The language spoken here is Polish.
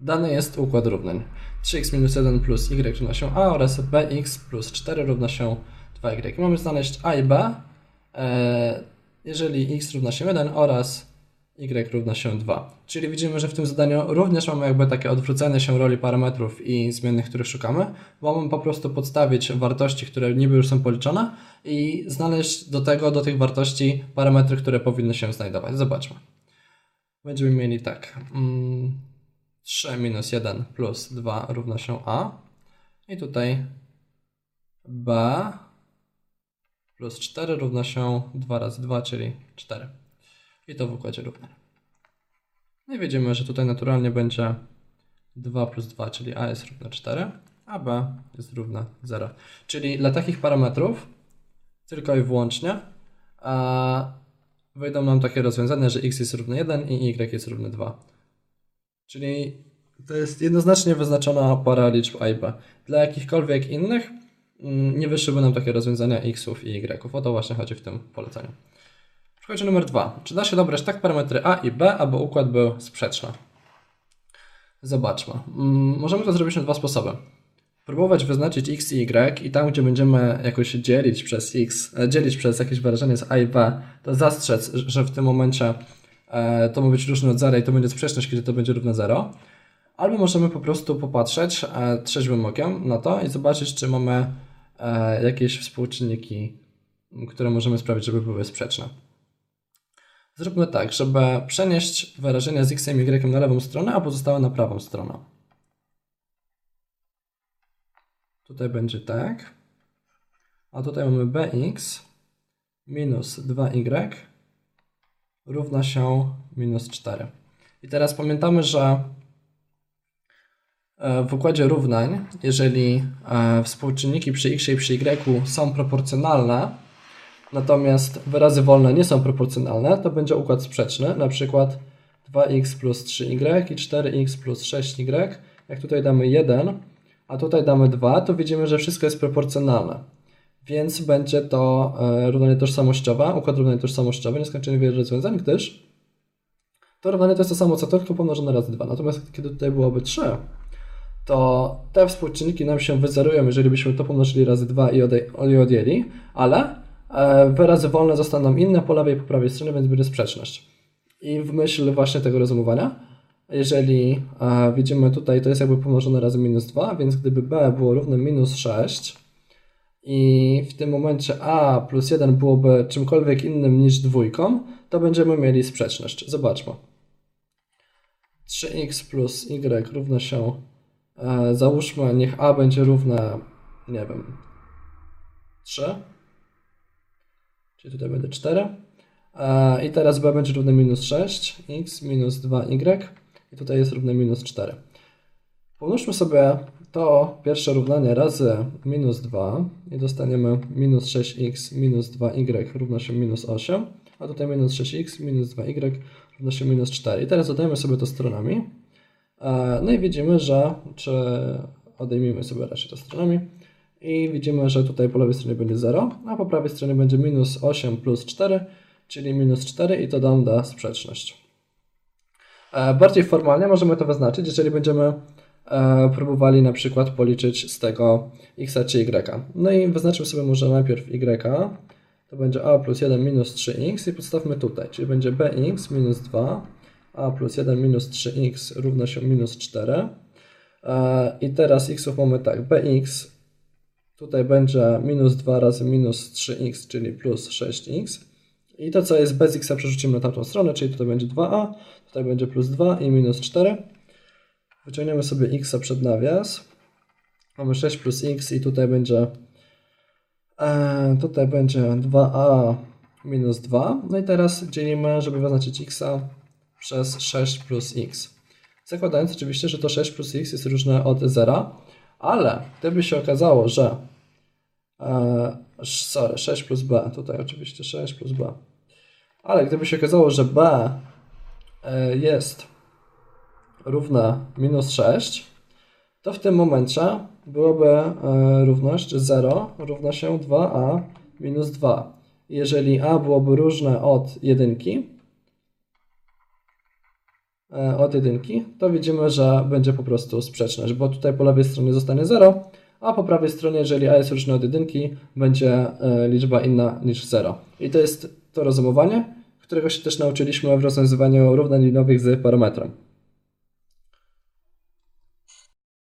Dany jest układ równań. 3x minus 1 plus y równa się a oraz bx plus 4 równa się 2y. Mamy znaleźć a i b, e, jeżeli x równa się 1 oraz y równa się 2. Czyli widzimy, że w tym zadaniu również mamy jakby takie odwrócenie się roli parametrów i zmiennych, których szukamy, bo mamy po prostu podstawić wartości, które niby już są policzone i znaleźć do tego, do tych wartości parametry, które powinny się znajdować. Zobaczmy. Będziemy mieli tak. Mm, 3 minus 1 plus 2 równa się a. I tutaj b plus 4 równa się 2 razy 2, czyli 4. I to w układzie równań. No i widzimy, że tutaj naturalnie będzie 2 plus 2, czyli a jest równe 4, a b jest równe 0. Czyli dla takich parametrów tylko i wyłącznie a wyjdą nam takie rozwiązania, że x jest równe 1 i y jest równe 2. Czyli to jest jednoznacznie wyznaczona para liczb a i b. Dla jakichkolwiek innych mm, nie wyszłyby nam takie rozwiązania xów i y. O to właśnie chodzi w tym poleceniu. Przechodzi numer dwa. Czy da się dobrać tak parametry a i b, aby układ był sprzeczny? Zobaczmy. Mm, możemy to zrobić na dwa sposoby. Próbować wyznaczyć x i y i tam, gdzie będziemy jakoś dzielić przez x, e, dzielić przez jakieś wyrażenie z a i b, to zastrzec, że w tym momencie to ma być różne od zera i to będzie sprzeczność, kiedy to będzie równe 0. Albo możemy po prostu popatrzeć e, trzeźwym okiem na to i zobaczyć, czy mamy e, jakieś współczynniki, które możemy sprawić, żeby były sprzeczne. Zróbmy tak, żeby przenieść wyrażenia z x i y na lewą stronę, a pozostałe na prawą stronę. Tutaj będzie tak. A tutaj mamy bx minus 2y równa się minus 4. I teraz pamiętamy, że e, w układzie równań, jeżeli e, współczynniki przy x i przy y są proporcjonalne, natomiast wyrazy wolne nie są proporcjonalne, to będzie układ sprzeczny, na przykład 2x plus 3y i 4x plus 6y. Jak tutaj damy 1, a tutaj damy 2, to widzimy, że wszystko jest proporcjonalne. Więc będzie to e, równanie tożsamościowe, układ równania tożsamościowy, nieskończenie wiele rozwiązań, gdyż to równanie to jest to samo co to, tylko pomnożone razy 2. Natomiast kiedy tutaj byłoby 3, to te współczynniki nam się wyzerują, jeżeli byśmy to pomnożyli razy 2 i, i odjęli, ale e, wyrazy wolne zostaną inne po lewej i po prawej stronie, więc będzie sprzeczność. I w myśl właśnie tego rozumowania, jeżeli e, widzimy tutaj, to jest jakby pomnożone razy minus 2, więc gdyby b było równe minus 6 i w tym momencie a plus 1 byłoby czymkolwiek innym niż dwójką, to będziemy mieli sprzeczność. Zobaczmy. 3x plus y równa się, e, załóżmy, niech a będzie równe, nie wiem, 3, czyli tutaj będzie 4. E, I teraz b będzie równe minus 6, x minus 2y i tutaj jest równe minus 4. Pomnożmy sobie to pierwsze równanie razy minus 2 i dostaniemy minus 6x minus 2y równa się minus 8, a tutaj minus 6x minus 2y równa się minus 4. I teraz dodajemy sobie to stronami. E, no i widzimy, że, czy odejmijmy sobie raczej to stronami i widzimy, że tutaj po lewej stronie będzie 0, a po prawej stronie będzie minus 8 plus 4, czyli minus 4 i to nam da sprzeczność. E, bardziej formalnie możemy to wyznaczyć, jeżeli będziemy próbowali na przykład policzyć z tego x czy y. No i wyznaczymy sobie może najpierw y, to będzie a plus 1 minus 3x i podstawmy tutaj, czyli będzie bx minus 2, a plus 1 minus 3x równa się minus 4. E, I teraz xów mamy tak, bx tutaj będzie minus 2 razy minus 3x, czyli plus 6x. I to, co jest bez x, przerzucimy na tamtą stronę, czyli tutaj będzie 2a, tutaj będzie plus 2 i minus 4. Wyciągniemy sobie x przed nawias. Mamy 6 plus x i tutaj będzie e, tutaj będzie 2a minus 2. No i teraz dzielimy, żeby wyznaczyć x przez 6 plus x. Zakładając oczywiście, że to 6 plus x jest różne od 0, ale gdyby się okazało, że e, sorry, 6 plus b, tutaj oczywiście 6 plus b, ale gdyby się okazało, że b e, jest równa minus 6, to w tym momencie byłoby e, równość 0 równa się 2a minus 2. Jeżeli a byłoby różne od jedynki, e, od jedynki, to widzimy, że będzie po prostu sprzeczność, bo tutaj po lewej stronie zostanie 0, a po prawej stronie, jeżeli a jest różne od jedynki, będzie e, liczba inna niż 0. I to jest to rozumowanie, którego się też nauczyliśmy w rozwiązywaniu równań linowych z parametrem.